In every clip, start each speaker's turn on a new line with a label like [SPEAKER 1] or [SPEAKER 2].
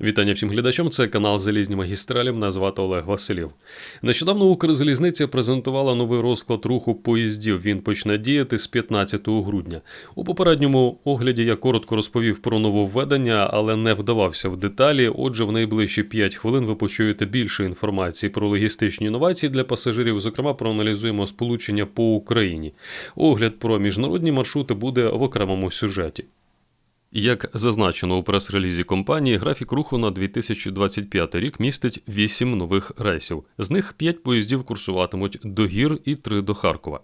[SPEAKER 1] Вітання всім глядачам. Це канал Залізні магістралі. Мене звати Олег Василів. Нещодавно Укрзалізниця презентувала новий розклад руху поїздів. Він почне діяти з 15 грудня. У попередньому огляді я коротко розповів про нововведення, але не вдавався в деталі. Отже, в найближчі 5 хвилин ви почуєте більше інформації про логістичні інновації для пасажирів. Зокрема, проаналізуємо сполучення по Україні. Огляд про міжнародні маршрути буде в окремому сюжеті. Як зазначено у прес-релізі компанії, графік руху на 2025 рік містить 8 нових рейсів. З них 5 поїздів курсуватимуть до гір і 3 до Харкова.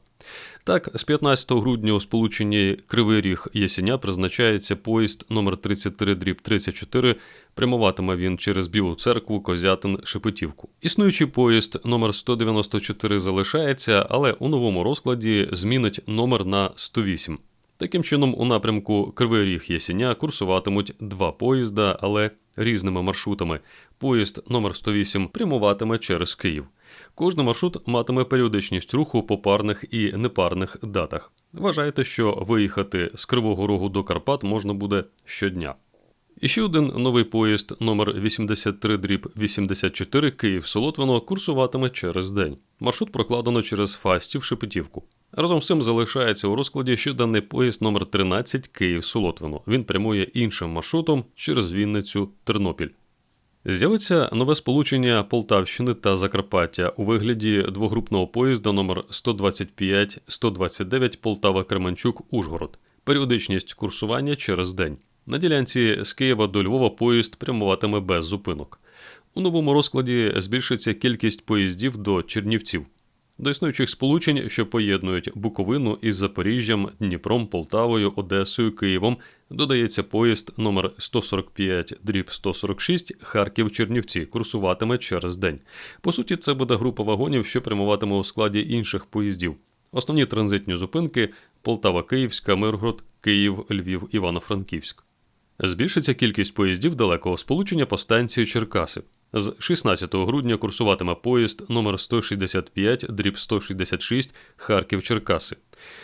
[SPEAKER 1] Так, з 15 грудня у сполученні Кривий Ріг Єсеня призначається поїзд номер 33 дріб 34 Прямуватиме він через Білу церкву, Козятин, Шепетівку. Існуючий поїзд номер 194 залишається, але у новому розкладі змінить номер на 108. Таким чином, у напрямку Кривий Ріг Єсеня курсуватимуть два поїзда, але різними маршрутами. Поїзд номер 108 прямуватиме через Київ. Кожний маршрут матиме періодичність руху по парних і непарних датах. Вважайте, що виїхати з Кривого Рогу до Карпат можна буде щодня. І ще один новий поїзд номер 83 дріб 84 Київ Солотвино курсуватиме через день. Маршрут прокладено через Фастів Шепетівку. Разом з цим залишається у розкладі щоденний поїзд номер 13 Київ Солотвино. Він прямує іншим маршрутом через Вінницю Тернопіль. З'явиться нове сполучення Полтавщини та Закарпаття у вигляді двогрупного поїзда номер 125-129 Полтава Кременчук Ужгород. Періодичність курсування через день. На ділянці з Києва до Львова поїзд прямуватиме без зупинок. У новому розкладі збільшиться кількість поїздів до Чернівців. До існуючих сполучень, що поєднують Буковину із Запоріжжям, Дніпром, Полтавою, Одесою, Києвом, додається поїзд номер 145 дріб 146 Харків-Чернівці, курсуватиме через день. По суті, це буде група вагонів, що прямуватиме у складі інших поїздів. Основні транзитні зупинки Полтава, Київська, Миргород, Київ, Львів, Івано-Франківськ. Збільшиться кількість поїздів далекого сполучення по станції Черкаси. З 16 грудня курсуватиме поїзд номер 165 дріб 166 Харків-Черкаси.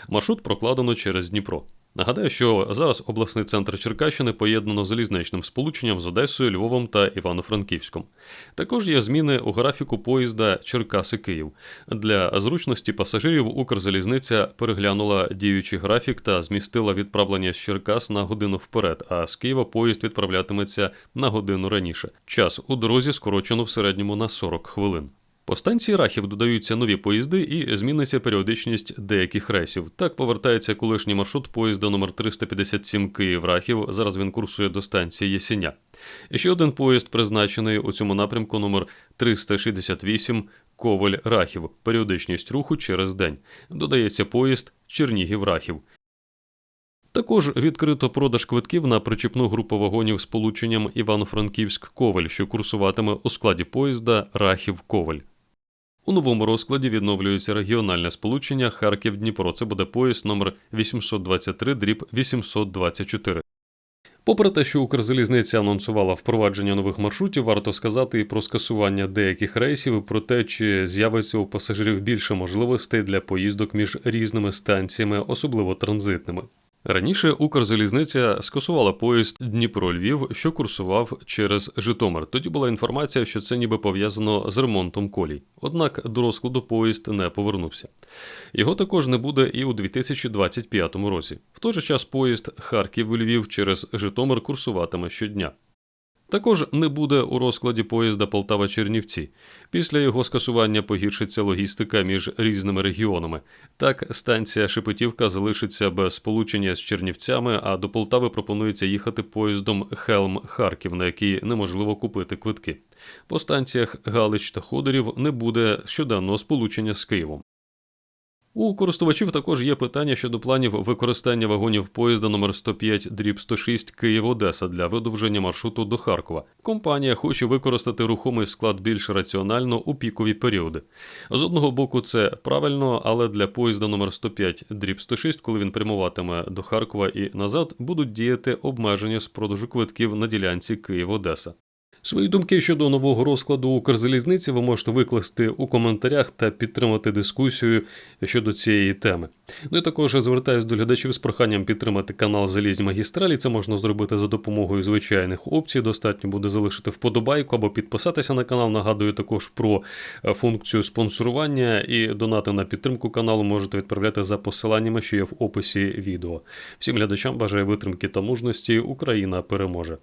[SPEAKER 1] Маршрут прокладено через Дніпро. Нагадаю, що зараз обласний центр Черкащини поєднано залізничним сполученням з Одесою, Львовом та Івано-Франківськом. Також є зміни у графіку поїзда Черкаси-Київ. Для зручності пасажирів Укрзалізниця переглянула діючий графік та змістила відправлення з Черкас на годину вперед, а з Києва поїзд відправлятиметься на годину раніше. Час у дорозі скорочено в середньому на 40 хвилин. По станції Рахів додаються нові поїзди і зміниться періодичність деяких рейсів. Так повертається колишній маршрут поїзда номер 357 Київ-Рахів. Зараз він курсує до станції Єсеня. І ще один поїзд призначений у цьому напрямку номер 368 Коваль Рахів. Періодичність руху через день. Додається поїзд Чернігів-Рахів. Також відкрито продаж квитків на причіпну групу вагонів з полученням Івано-Франківськ-Коваль, що курсуватиме у складі поїзда Рахів-Коваль. У новому розкладі відновлюється регіональне сполучення Харків-Дніпро. Це буде поїзд номер 823 дріб 824. Попри те, що Укрзалізниця анонсувала впровадження нових маршрутів, варто сказати і про скасування деяких рейсів, і про те, чи з'явиться у пасажирів більше можливостей для поїздок між різними станціями, особливо транзитними. Раніше Укрзалізниця скасувала поїзд Дніпро-Львів, що курсував через Житомир. Тоді була інформація, що це ніби пов'язано з ремонтом колій. Однак до розкладу поїзд не повернувся. Його також не буде і у 2025 році. В той же час поїзд Харків-Львів через Житомир курсуватиме щодня. Також не буде у розкладі поїзда Полтава-Чернівці. Після його скасування погіршиться логістика між різними регіонами. Так, станція Шепетівка залишиться без сполучення з Чернівцями, а до Полтави пропонується їхати поїздом Хелм-Харків, на який неможливо купити квитки. По станціях Галич та Ходорів не буде щоденного сполучення з Києвом. У користувачів також є питання щодо планів використання вагонів поїзда номер 105 дріб 106 Київ-Одеса для видовження маршруту до Харкова. Компанія хоче використати рухомий склад більш раціонально у пікові періоди. З одного боку, це правильно, але для поїзда номер 105 дріб 106, коли він прямуватиме до Харкова і назад, будуть діяти обмеження з продажу квитків на ділянці Київ-Одеса. Свої думки щодо нового розкладу Укрзалізниці ви можете викласти у коментарях та підтримати дискусію щодо цієї теми. Ну і також звертаюся до глядачів з проханням підтримати канал Залізні магістралі. Це можна зробити за допомогою звичайних опцій. Достатньо буде залишити вподобайку або підписатися на канал. Нагадую також про е, функцію спонсорування і донати на підтримку каналу можете відправляти за посиланнями, що є в описі відео. Всім глядачам бажаю витримки та мужності. Україна переможе.